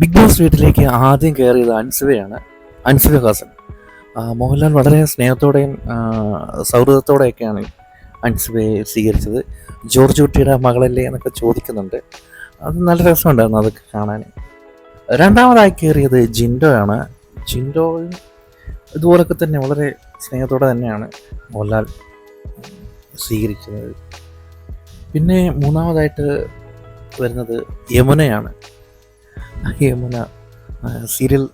Big boss വീട്ടിലേക്ക് ആദ്യം കയറിയത് അൻസുവയാണ് അൻസുവ ഹാസൻ. മോഹൻലാൽ വളരെ സ്നേഹത്തോടെയും സൗഹൃദത്തോടെയൊക്കെയാണ് അൻസുവയെ സ്വീകരിച്ചത്. ജോർജ് കുട്ടിയുടെ മകളല്ലേ എന്നൊക്കെ ചോദിക്കുന്നുണ്ട്. അത് നല്ല രസമുണ്ടായിരുന്നു അതൊക്കെ കാണാൻ. രണ്ടാമതായി കയറിയത് ജിൻഡോയാണ്. ജിൻഡോയും ഇതുപോലൊക്കെ തന്നെ വളരെ സ്നേഹത്തോടെ തന്നെയാണ് മോഹൻലാൽ സ്വീകരിക്കുന്നത്. പിന്നെ മൂന്നാമതായിട്ട് വരുന്നത് യമുനയാണ്. യമുന സീരിയൽ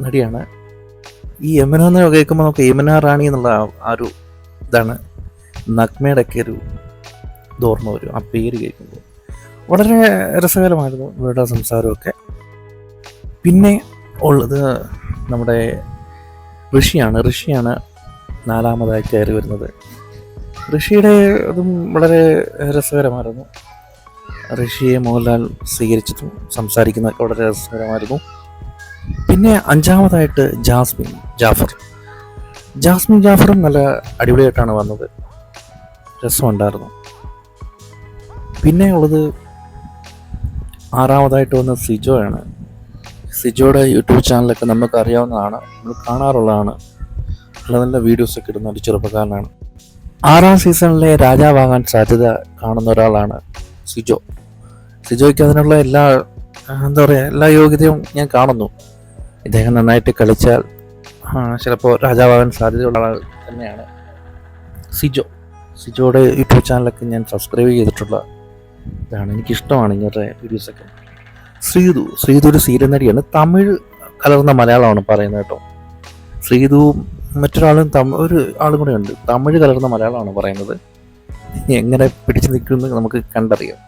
നടിയാണ്. ഈ യമുന എന്ന് കേൾക്കുമ്പോൾ നമുക്ക് യമന റാണി എന്നുള്ള ആ- ആ ഒരു ഇതാണ്. നഗ്മയുടെ ഒക്കെ ഒരു ദോർമ്മ വരും ആ പേര് കേൾക്കുമ്പോൾ. വളരെ രസകരമായിരുന്നു ഇവരുടെ സംസാരമൊക്കെ. പിന്നെ ഉള്ളത് നമ്മുടെ ഋഷിയാണ്. ഋഷിയാണ് നാലാമതായി കയറി വരുന്നത്. ഋഷിയുടെ അതും വളരെ രസകരമായിരുന്നു. ഋഷിയെ മോഹൻലാൽ സ്വീകരിച്ചതും സംസാരിക്കുന്നതൊക്കെ വളരെ രസകരമായിരുന്നു. പിന്നെ അഞ്ചാമതായിട്ട് ജാസ്മിൻ ജാഫർ. ജാസ്മിൻ ജാഫറും നല്ല അടിപൊളിയായിട്ടാണ് വന്നത്. രസമുണ്ടായിരുന്നു. പിന്നെ ഉള്ളത് ആറാമതായിട്ട് വന്ന സിജോയാണ്. സിജോയുടെ യൂട്യൂബ് ചാനലൊക്കെ നമുക്ക് അറിയാവുന്നതാണ് നമ്മൾ കാണാറുള്ളതാണ്. നല്ല നല്ല വീഡിയോസൊക്കെ ഇടുന്ന ഒരു ചെറുപ്പക്കാരനാണ്. ആറാം സീസണിലെ രാജാവാകാൻ സാധ്യത കാണുന്ന ഒരാളാണ് സിജോ. സിജോയ്ക്ക് അതിനുള്ള എല്ലാ എന്താ പറയുക എല്ലാ യോഗ്യതയും ഞാൻ കാണുന്നു. ഇദ്ദേഹം നന്നായിട്ട് കളിച്ചാൽ ചിലപ്പോൾ രാജാവാകാൻ സാധ്യതയുള്ള ആൾ തന്നെയാണ് സിജോ. സിജോയുടെ യൂട്യൂബ് ചാനലൊക്കെ ഞാൻ സബ്സ്ക്രൈബ് ചെയ്തിട്ടുള്ള ഇതാണ് എനിക്കിഷ്ടമാണ് ഇങ്ങനത്തെ വീഡിയോസൊക്കെ ശ്രീതു ശ്രീതു ഒരു സീരിയൽ നടിയാണ്. തമിഴ് കലർന്ന മലയാളമാണ് പറയുന്നത് കേട്ടോ. ശ്രീതുവും മറ്റൊരാളും തമ ഒരു ആളും കൂടെ ഉണ്ട്. തമിഴ് കലർന്ന മലയാളമാണ് പറയുന്നത്. എങ്ങനെ പിടിച്ചു നിൽക്കുമെന്ന് നമുക്ക് കണ്ടറിയാം.